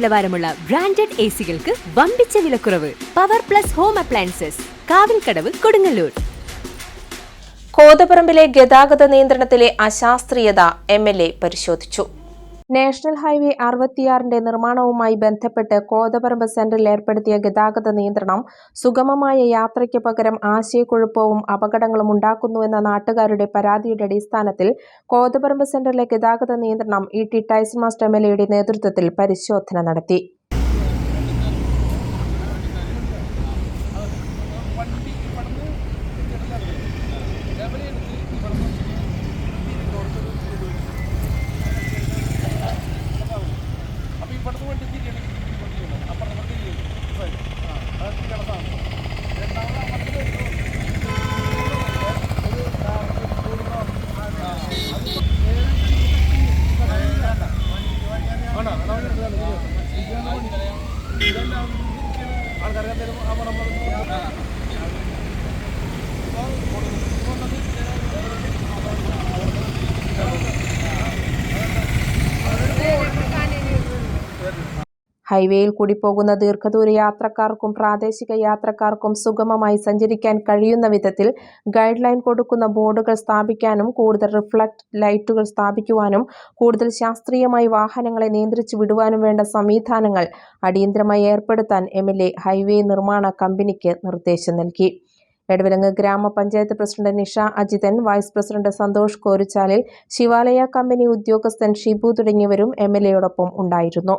നിലവാരമുള്ള branded A സികൾക്ക് വമ്പിച്ച വിലക്കുറവ്. Power plus home appliances Kavilkadavu Kodungallur. കോതപറമ്പിലെ ഗതാഗത നിയന്ത്രണത്തിലെ അശാസ്ത്രീയത എം എൽ എ പരിശോധിച്ചു. നാഷണൽ ഹൈവേ അറുപത്തിയാറിന്റെ നിർമ്മാണവുമായി ബന്ധപ്പെട്ട് കോതപറമ്പ് സെന്ററിൽ ഏർപ്പെടുത്തിയ ഗതാഗത നിയന്ത്രണം സുഗമമായ യാത്രയ്ക്ക് പകരം ആശയക്കുഴപ്പവും അപകടങ്ങളും ഉണ്ടാക്കുന്നുവെന്ന നാട്ടുകാരുടെ പരാതിയുടെ അടിസ്ഥാനത്തിൽ കോതപറമ്പ് സെന്ററിലെ ഗതാഗത നിയന്ത്രണം E T Tyson master M L എയുടെ നേതൃത്വത്തിൽ പരിശോധന നടത്തി. ആൾക്കാരെ തരും ഹൈവേയിൽ കൂടി പോകുന്ന ദീർഘദൂര യാത്രക്കാർക്കും പ്രാദേശിക യാത്രക്കാർക്കും സുഗമമായി സഞ്ചരിക്കാൻ കഴിയുന്ന വിധത്തിൽ ഗൈഡ് ലൈൻ കൊടുക്കുന്ന ബോർഡുകൾ സ്ഥാപിക്കാനും കൂടുതൽ റിഫ്ലക്ട് ലൈറ്റുകൾ സ്ഥാപിക്കുവാനും കൂടുതൽ ശാസ്ത്രീയമായി വാഹനങ്ങളെ നിയന്ത്രിച്ചു വിടുവാനും വേണ്ട സംവിധാനങ്ങൾ അടിയന്തരമായി ഏർപ്പെടുത്താൻ എം ഹൈവേ നിർമ്മാണ കമ്പനിക്ക് നിർദ്ദേശം നൽകി. എടവിലങ്ങ് ഗ്രാമപഞ്ചായത്ത് president Nisha Ajithan vice president Santhosh Korichalil Shivalaya company ഉദ്യോഗസ്ഥൻ ഷിബു തുടങ്ങിയവരും എം എൽ എയോടൊപ്പം ഉണ്ടായിരുന്നു.